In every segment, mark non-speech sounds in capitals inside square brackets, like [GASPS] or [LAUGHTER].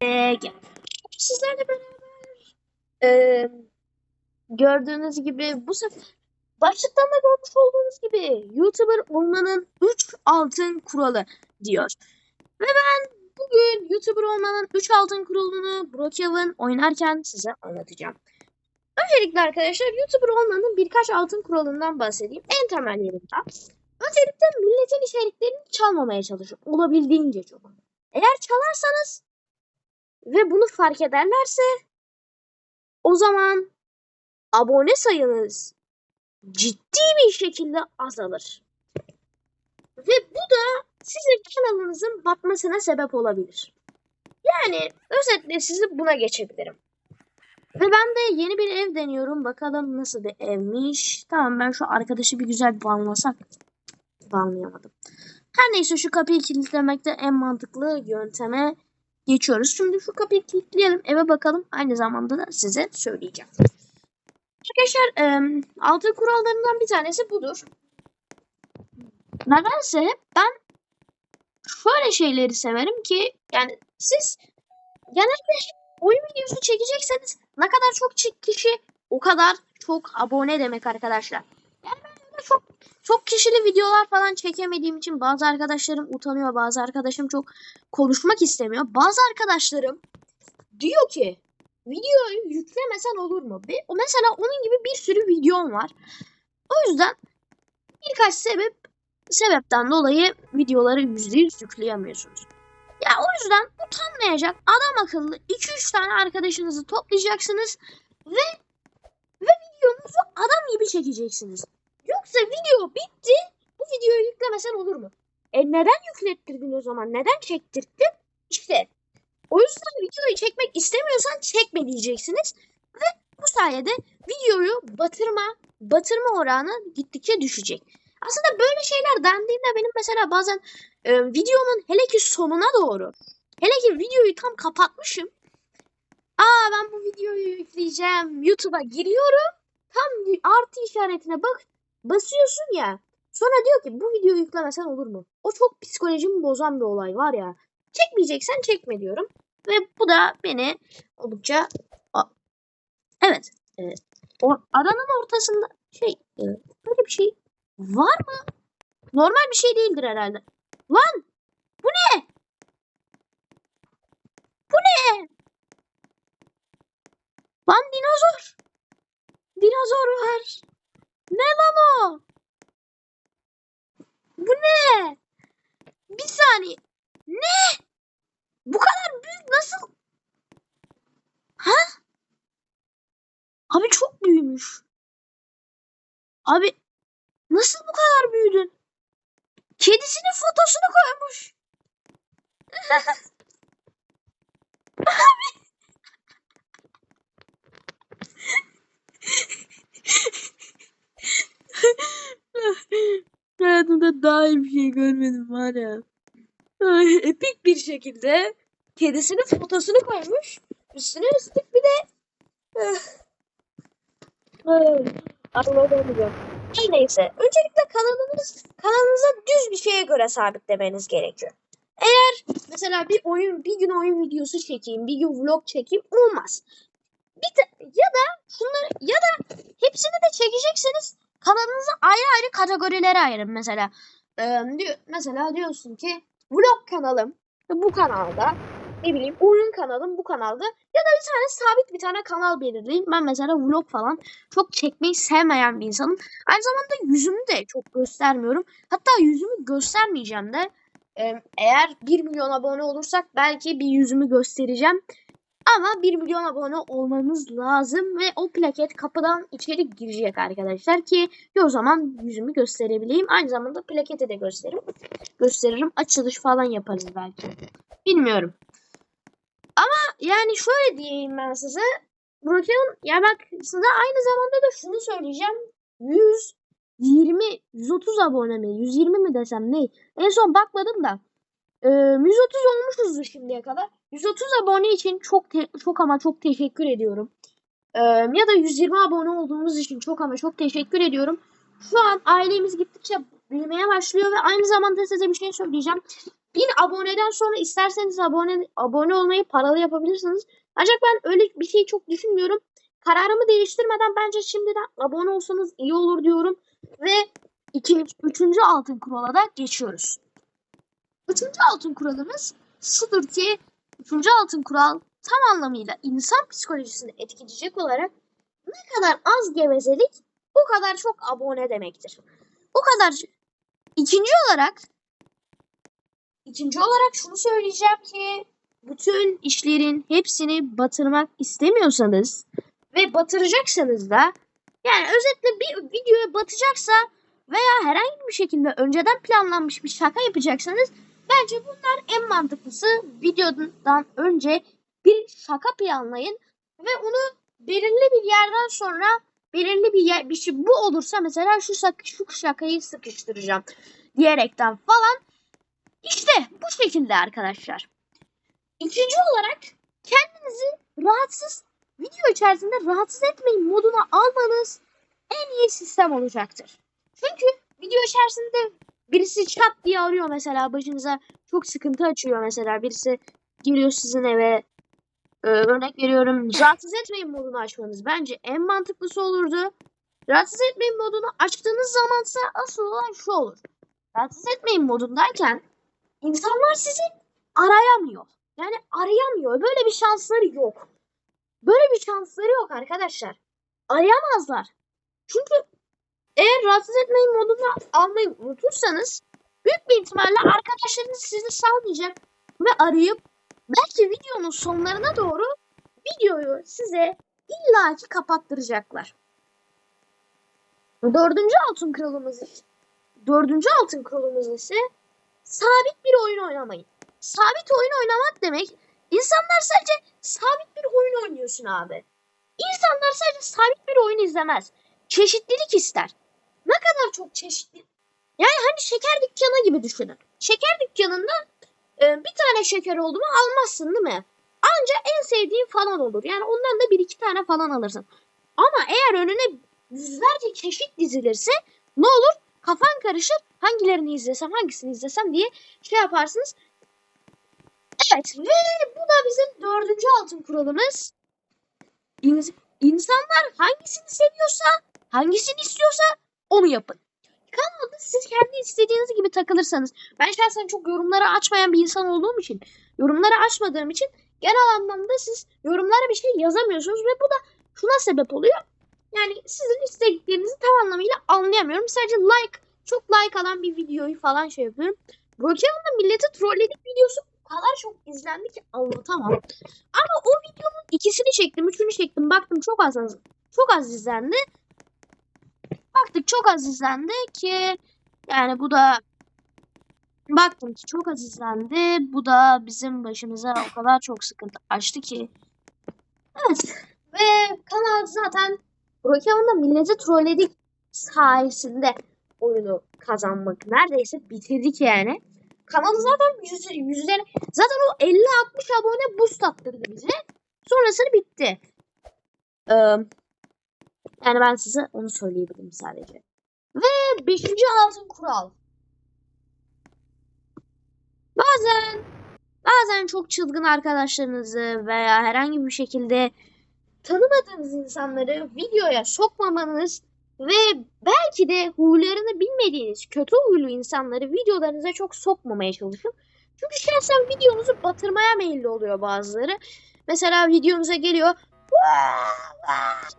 gel. Sizlerle beraber e, gördüğünüz gibi bu sefer başlıktan da görmüş olduğunuz gibi YouTuber olmanın 3 altın kuralı diyor. Ve ben bugün YouTuber olmanın 3 altın kuralını Brookhaven oynarken size anlatacağım. Öncelikle arkadaşlar YouTuber olmanın birkaç altın kuralından bahsedeyim. En temellerinden. Öncelikle milletin içeriklerini çalmamaya çalışın. Olabildiğince çok. Eğer çalarsanız ve bunu fark ederlerse o zaman abone sayınız ciddi bir şekilde azalır. Ve bu da sizin kanalınızın batmasına sebep olabilir. Yani özetle sizi buna geçebilirim. Ve ben de yeni bir ev deniyorum. Bakalım nasıl bir evmiş. Tamam ben şu arkadaşı bir güzel banlasak. Banlayamadım. Her neyse şu kapıyı kilitlemekte en mantıklı yönteme geçiyoruz. Şimdi şu kapıyı kilitleyelim. Eve bakalım. Aynı zamanda da size söyleyeceğim. Arkadaşlar e, altın kurallarından bir tanesi budur. Nedense hep ben şöyle şeyleri severim ki yani siz genelde oyun videosu çekecekseniz ne kadar çok kişi o kadar çok abone demek arkadaşlar. Çok çok kişili videolar falan çekemediğim için bazı arkadaşlarım utanıyor, bazı arkadaşım çok konuşmak istemiyor. Bazı arkadaşlarım diyor ki videoyu yüklemesen olur mu? Ve o mesela onun gibi bir sürü videom var. O yüzden birkaç sebep sebepten dolayı videoları %100 yükleyemiyorsunuz. Ya o yüzden utanmayacak adam akıllı 2-3 tane arkadaşınızı toplayacaksınız ve ve videonuzu adam gibi çekeceksiniz. Yoksa video bitti. Bu videoyu yüklemesen olur mu? E neden yüklettirdin o zaman? Neden çektirdin? İşte o yüzden videoyu çekmek istemiyorsan çekme diyeceksiniz. Ve bu sayede videoyu batırma, batırma oranı gittikçe düşecek. Aslında böyle şeyler dendiğinde benim mesela bazen e, videomun hele ki sonuna doğru hele ki videoyu tam kapatmışım. Aa ben bu videoyu yükleyeceğim. YouTube'a giriyorum. Tam artı işaretine bak basıyorsun ya. Sonra diyor ki bu videoyu yüklemesen olur mu? O çok psikolojimi bozan bir olay var ya. Çekmeyeceksen çekme diyorum. Ve bu da beni oldukça evet e, o, aranın ortasında şey e, böyle bir şey var mı? Normal bir şey değildir herhalde. Lan bu ne? Bu ne? Lan dinozor. Dinozor var. Ne lan o? Bu ne? Bir saniye. Ne? Bu kadar büyük nasıl? Ha? Abi çok büyümüş. Abi nasıl bu kadar büyüdün? Kedisinin fotosunu koymuş. Abi. [LAUGHS] Hayatımda daha iyi bir şey görmedim var ya. Epik bir şekilde kedisinin fotosunu koymuş. Üstüne üstlük bir de Anladım. Her neyse. Öncelikle kanalınız kanalınıza düz bir şeye göre sabitlemeniz gerekiyor. Eğer mesela bir oyun bir gün oyun videosu çekeyim, bir gün vlog çekeyim olmaz. Bir de, ya da şunları ya da hepsini de çekecekseniz kanalınızı ayrı ayrı kategorilere ayırın mesela. Ee, diyor, mesela diyorsun ki vlog kanalım bu kanalda ne bileyim oyun kanalım bu kanalda ya da bir tane sabit bir tane kanal belirleyin. Ben mesela vlog falan çok çekmeyi sevmeyen bir insanım. Aynı zamanda yüzümü de çok göstermiyorum. Hatta yüzümü göstermeyeceğim de. Eğer 1 milyon abone olursak belki bir yüzümü göstereceğim. Ama 1 milyon abone olmanız lazım ve o plaket kapıdan içeri girecek arkadaşlar ki o zaman yüzümü gösterebileyim. Aynı zamanda plaketi de gösteririm. Gösteririm. Açılış falan yaparız belki. Bilmiyorum. Ama yani şöyle diyeyim ben size. Broken ya bak size aynı zamanda da şunu söyleyeceğim. 120 130 abone mi? 120 mi desem ne? En son bakmadım da. Ee, 130 olmuşuzdur şimdiye kadar. 130 abone için çok çok ama çok teşekkür ediyorum. Ee, ya da 120 abone olduğumuz için çok ama çok teşekkür ediyorum. Şu an ailemiz gittikçe büyümeye başlıyor ve aynı zamanda size bir şey söyleyeceğim. Bin aboneden sonra isterseniz abone abone olmayı paralı yapabilirsiniz. Ancak ben öyle bir şey çok düşünmüyorum. Kararımı değiştirmeden bence şimdiden abone olsanız iyi olur diyorum. Ve ikinci, üçüncü altın kurala da geçiyoruz. Üçüncü altın kuralımız şudur ki üçüncü altın kural tam anlamıyla insan psikolojisini etkileyecek olarak ne kadar az gevezelik o kadar çok abone demektir. O kadar. İkinci olarak ikinci olarak şunu söyleyeceğim ki bütün işlerin hepsini batırmak istemiyorsanız ve batıracaksanız da yani özetle bir videoya batacaksa veya herhangi bir şekilde önceden planlanmış bir şaka yapacaksanız bence bunlar en mantıklısı videodan önce bir şaka planlayın ve onu belirli bir yerden sonra belirli bir yer, bir şey bu olursa mesela şu sak şu şakayı sıkıştıracağım diyerekten falan işte bu şekilde arkadaşlar. İkinci olarak kendinizi rahatsız video içerisinde rahatsız etmeyin moduna almanız en iyi sistem olacaktır. Çünkü video içerisinde birisi çat diye arıyor mesela başınıza çok sıkıntı açıyor mesela birisi geliyor sizin eve ee, örnek veriyorum [LAUGHS] rahatsız etmeyin modunu açmanız bence en mantıklısı olurdu. Rahatsız etmeyin modunu açtığınız zamansa asıl olan şu olur. Rahatsız etmeyin modundayken insanlar sizi arayamıyor. Yani arayamıyor. Böyle bir şansları yok. Böyle bir şansları yok arkadaşlar. Arayamazlar. Çünkü eğer rahatsız etmeyin modunu almayı unutursanız büyük bir ihtimalle arkadaşlarınız sizi salmayacak ve arayıp belki videonun sonlarına doğru videoyu size illaki kapattıracaklar. Dördüncü altın kuralımız dördüncü altın kuralımız ise sabit bir oyun oynamayın. Sabit oyun oynamak demek insanlar sadece sabit bir oyun oynuyorsun abi. İnsanlar sadece sabit bir oyun izlemez. Çeşitlilik ister. Ne kadar çok çeşitli. Yani hani şeker dükkanı gibi düşünün. Şeker dükkanında e, bir tane şeker oldu mu almazsın değil mi? Ancak en sevdiğin falan olur. Yani ondan da bir iki tane falan alırsın. Ama eğer önüne yüzlerce çeşit dizilirse ne olur? Kafan karışır. Hangilerini izlesem, hangisini izlesem diye şey yaparsınız. Evet ve bu da bizim dördüncü altın kuralımız. İns- İnsanlar hangisini seviyorsa, hangisini istiyorsa onu yapın. Kanalda siz kendi istediğiniz gibi takılırsanız. Ben şahsen çok yorumları açmayan bir insan olduğum için, yorumları açmadığım için genel anlamda siz yorumlara bir şey yazamıyorsunuz ve bu da şuna sebep oluyor. Yani sizin istediklerinizi tam anlamıyla anlayamıyorum. Sadece like, çok like alan bir videoyu falan şey yapıyorum. Brokeon'da milleti trolledik videosu o kadar çok izlendi ki anlatamam. Ama o videonun ikisini çektim, üçünü çektim. Baktım çok az, çok az izlendi. Baktık çok az izlendi ki yani bu da baktım ki çok az izlendi. Bu da bizim başımıza o kadar çok sıkıntı açtı ki. Evet. Ve kanal zaten Brokeon'da milleti trolledik sayesinde oyunu kazanmak neredeyse bitirdik yani. Kanalı zaten yüz, yüzleri zaten o 50-60 abone boost attırdı bize. Sonrasını bitti. Ee, yani ben size onu söyleyebilirim sadece. Ve 5. altın kural. Bazen bazen çok çılgın arkadaşlarınızı veya herhangi bir şekilde tanımadığınız insanları videoya sokmamanız ve belki de huylarını bilmediğiniz kötü huylu insanları videolarınıza çok sokmamaya çalışın. Çünkü şahsen videonuzu batırmaya meyilli oluyor bazıları. Mesela videonuza geliyor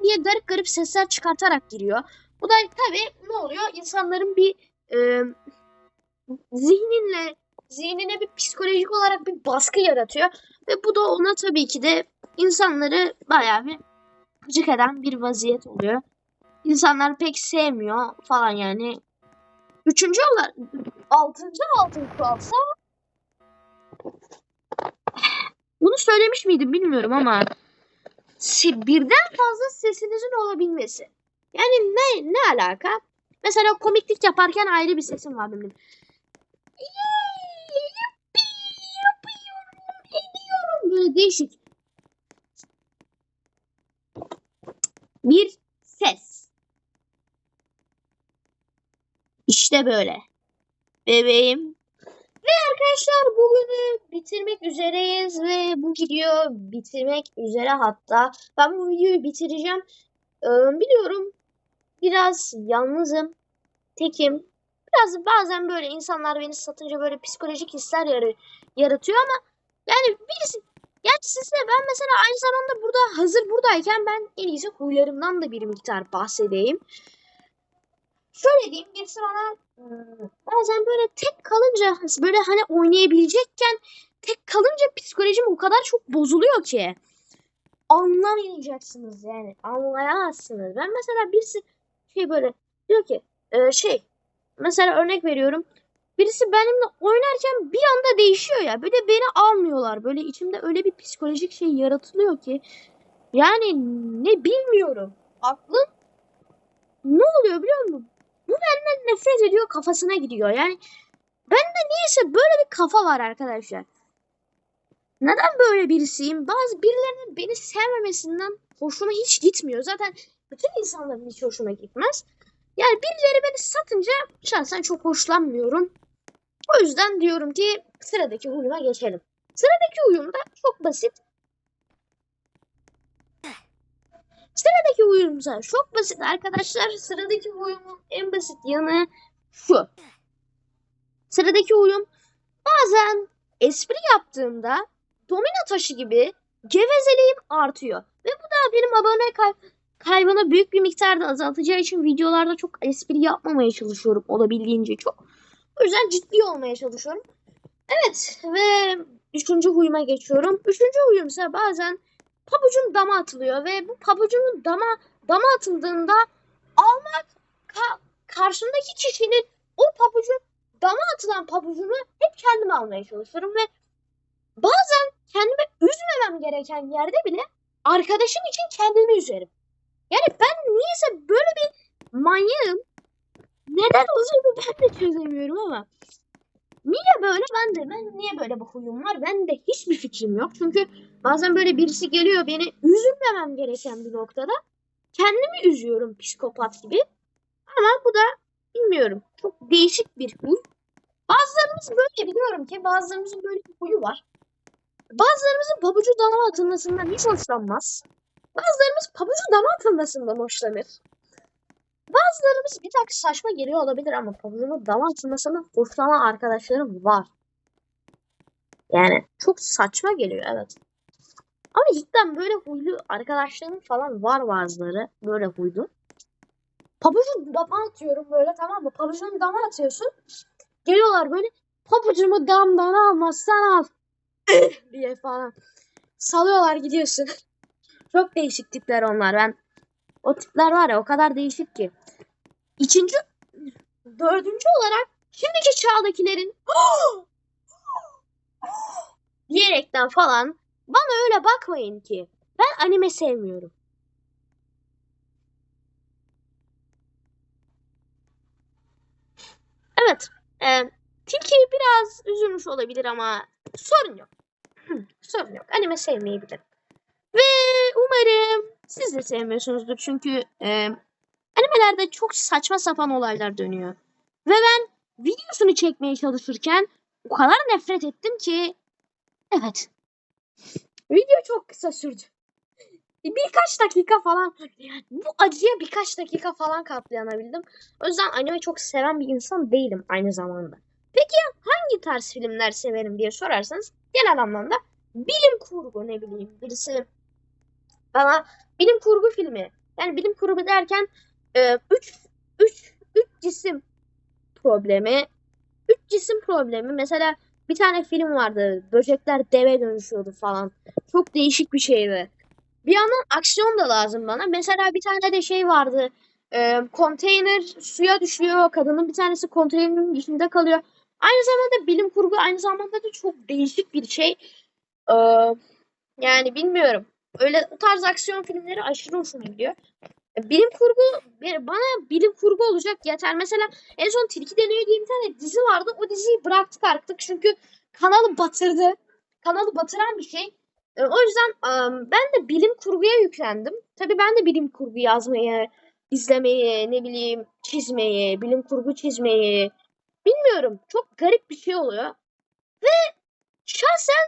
diye garip garip sesler çıkartarak giriyor. Bu da tabii ne oluyor? İnsanların bir e, zihninle zihnine bir psikolojik olarak bir baskı yaratıyor. Ve bu da ona tabii ki de insanları bayağı bir gıcık eden bir vaziyet oluyor. İnsanlar pek sevmiyor falan yani. Üçüncü olarak altıncı altın kuralsa bunu söylemiş miydim bilmiyorum ama birden fazla sesinizin olabilmesi. Yani ne ne alaka? Mesela komiklik yaparken ayrı bir sesim var benim. Böyle değişik. Bir ses. İşte böyle. Bebeğim. Ve arkadaşlar bugünü bitirmek üzereyiz ve bu video bitirmek üzere hatta. Ben bu videoyu bitireceğim. Ee, biliyorum biraz yalnızım, tekim. Biraz bazen böyle insanlar beni satınca böyle psikolojik hisler yarı- yaratıyor ama yani birisi yani size ben mesela aynı zamanda burada hazır buradayken ben en iyisi huylarımdan da bir miktar bahsedeyim. Şöyle diyeyim birisi bana bazen böyle tek kalınca böyle hani oynayabilecekken tek kalınca psikolojim o kadar çok bozuluyor ki anlamayacaksınız yani anlayamazsınız. Ben mesela birisi şey böyle diyor ki e, şey mesela örnek veriyorum birisi benimle oynarken bir anda değişiyor ya de beni almıyorlar böyle içimde öyle bir psikolojik şey yaratılıyor ki yani ne bilmiyorum aklım ne oluyor biliyor musun? Bu benden nefret ediyor kafasına gidiyor yani bende niyeyse böyle bir kafa var arkadaşlar. Neden böyle birisiyim? Bazı birilerinin beni sevmemesinden hoşuma hiç gitmiyor. Zaten bütün insanların hiç hoşuma gitmez. Yani birileri beni satınca şahsen çok hoşlanmıyorum. O yüzden diyorum ki sıradaki huyuma geçelim. Sıradaki huyum da çok basit. Sıradaki huyumsa çok basit arkadaşlar. Sıradaki huyumun en basit yanı şu. Sıradaki huyum bazen espri yaptığımda domino taşı gibi gevezeliğim artıyor. Ve bu da benim abone kay kaybını büyük bir miktarda azaltacağı için videolarda çok espri yapmamaya çalışıyorum olabildiğince çok. O yüzden ciddi olmaya çalışıyorum. Evet ve üçüncü huyuma geçiyorum. Üçüncü huyum ise bazen pabucum dama atılıyor ve bu pabucumun dama dama atıldığında almak ka- karşımdaki kişinin o pabucu dama atılan pabucunu hep kendim almaya çalışıyorum ve bazen kendimi üzmemem gereken yerde bile arkadaşım için kendimi üzerim. Yani ben niyeyse böyle bir manyağım. Neden olduğunu ben de çözemiyorum ama. Niye böyle ben de ben niye böyle bir huyum var? Ben de hiçbir fikrim yok. Çünkü bazen böyle birisi geliyor beni üzülmemem gereken bir noktada. Kendimi üzüyorum psikopat gibi. Ama bu da bilmiyorum. Çok değişik bir huy. Bazılarımız böyle biliyorum ki bazılarımızın böyle bir huyu var. Bazılarımızın pabucu dama atılmasından hiç hoşlanmaz. Bazılarımız pabucu dama atılmasından hoşlanır. Bazılarımız bir tık saçma geliyor olabilir ama pabucunu dama atılmasından hoşlanan arkadaşlarım var. Yani çok saçma geliyor evet. Ama cidden böyle huylu arkadaşlarım falan var bazıları böyle huylu. Pabucu dama atıyorum böyle tamam mı? Pabucunu dama atıyorsun. Geliyorlar böyle pabucumu damdan almazsan al [LAUGHS] diye falan. Salıyorlar gidiyorsun. [LAUGHS] Çok değişik tipler onlar. Ben o tipler var ya o kadar değişik ki. İkinci, dördüncü olarak şimdiki çağdakilerin [GASPS] diyerekten falan bana öyle bakmayın ki. Ben anime sevmiyorum. Evet. E, Tilki biraz üzülmüş olabilir ama sorun yok. sorun yok. Anime sevmeyebilir. Ve umarım siz de sevmiyorsunuzdur çünkü e, animelerde çok saçma sapan olaylar dönüyor. Ve ben videosunu çekmeye çalışırken o kadar nefret ettim ki evet. Video çok kısa sürdü. Birkaç dakika falan bu acıya birkaç dakika falan katlanabildim. O yüzden anime çok seven bir insan değilim aynı zamanda. Peki hangi tarz filmler severim diye sorarsanız genel anlamda bilim kurgu ne bileyim birisi bana bilim kurgu filmi yani bilim kurgu derken 3 3 3 cisim problemi 3 cisim problemi. Mesela bir tane film vardı böcekler deve dönüşüyordu falan. Çok değişik bir şeydi. Bir yandan aksiyon da lazım bana. Mesela bir tane de şey vardı e, konteyner suya düşüyor kadının bir tanesi konteynerin içinde kalıyor aynı zamanda bilim kurgu aynı zamanda da çok değişik bir şey ee, yani bilmiyorum öyle o tarz aksiyon filmleri aşırı hoşuma gidiyor. Bilim kurgu bana bilim kurgu olacak yeter. Mesela en son Tilki Deniyor diye bir tane dizi vardı. O diziyi bıraktık artık çünkü kanalı batırdı. Kanalı batıran bir şey. O yüzden ben de bilim kurguya yüklendim. Tabii ben de bilim kurgu yazmayı, izlemeyi, ne bileyim çizmeyi, bilim kurgu çizmeyi bilmiyorum. Çok garip bir şey oluyor. Ve şahsen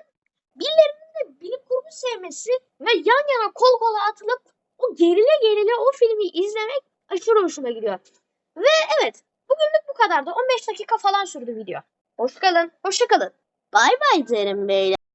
birilerinin de bilim kurgu sevmesi ve yan yana kol kola atılıp o gerile gerile o filmi izlemek aşırı hoşuma gidiyor. Ve evet bugünlük bu kadardı. 15 dakika falan sürdü video. Hoşçakalın. Hoşçakalın. Bay bay derim beyler.